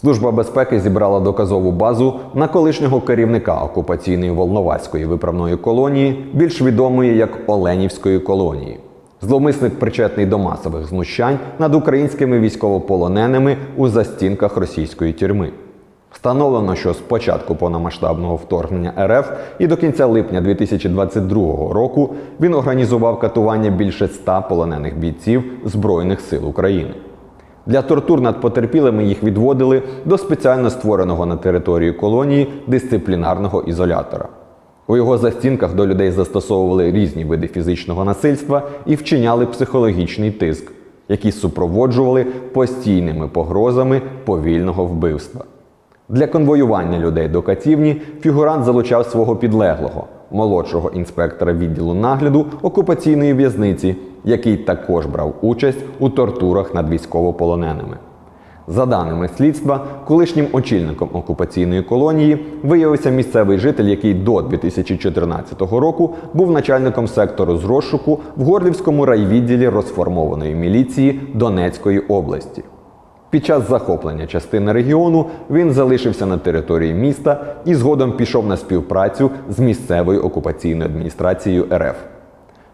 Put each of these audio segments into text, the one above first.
Служба безпеки зібрала доказову базу на колишнього керівника окупаційної Волноваської виправної колонії, більш відомої як Оленівської колонії. Зловмисник причетний до масових знущань над українськими військовополоненими у застінках російської тюрми. Встановлено, що з початку повномасштабного вторгнення РФ і до кінця липня 2022 року він організував катування більше ста полонених бійців Збройних сил України. Для тортур над потерпілими їх відводили до спеціально створеного на території колонії дисциплінарного ізолятора. У його застінках до людей застосовували різні види фізичного насильства і вчиняли психологічний тиск, які супроводжували постійними погрозами повільного вбивства. Для конвоювання людей до катівні фігурант залучав свого підлеглого, молодшого інспектора відділу нагляду окупаційної в'язниці, який також брав участь у тортурах над військовополоненими. За даними слідства, колишнім очільником окупаційної колонії виявився місцевий житель, який до 2014 року був начальником сектору з розшуку в Горлівському райвідділі розформованої міліції Донецької області. Під час захоплення частини регіону він залишився на території міста і згодом пішов на співпрацю з місцевою окупаційною адміністрацією РФ.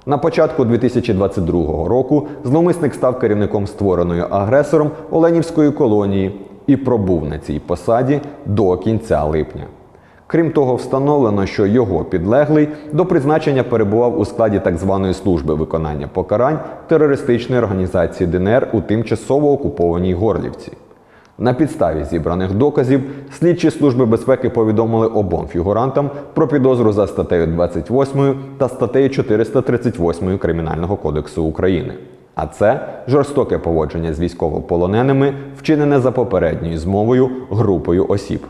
На початку 2022 року зловмисник став керівником створеної агресором Оленівської колонії і пробув на цій посаді до кінця липня. Крім того, встановлено, що його підлеглий до призначення перебував у складі так званої служби виконання покарань терористичної організації ДНР у тимчасово окупованій Горлівці. На підставі зібраних доказів слідчі служби безпеки повідомили обом фігурантам про підозру за статтею 28 та статтею 438 Кримінального кодексу України. А це жорстоке поводження з військовополоненими, вчинене за попередньою змовою групою осіб.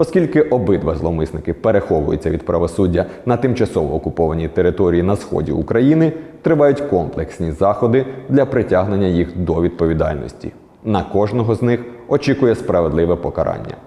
Оскільки обидва зловмисники переховуються від правосуддя на тимчасово окупованій території на сході України, тривають комплексні заходи для притягнення їх до відповідальності. На кожного з них очікує справедливе покарання.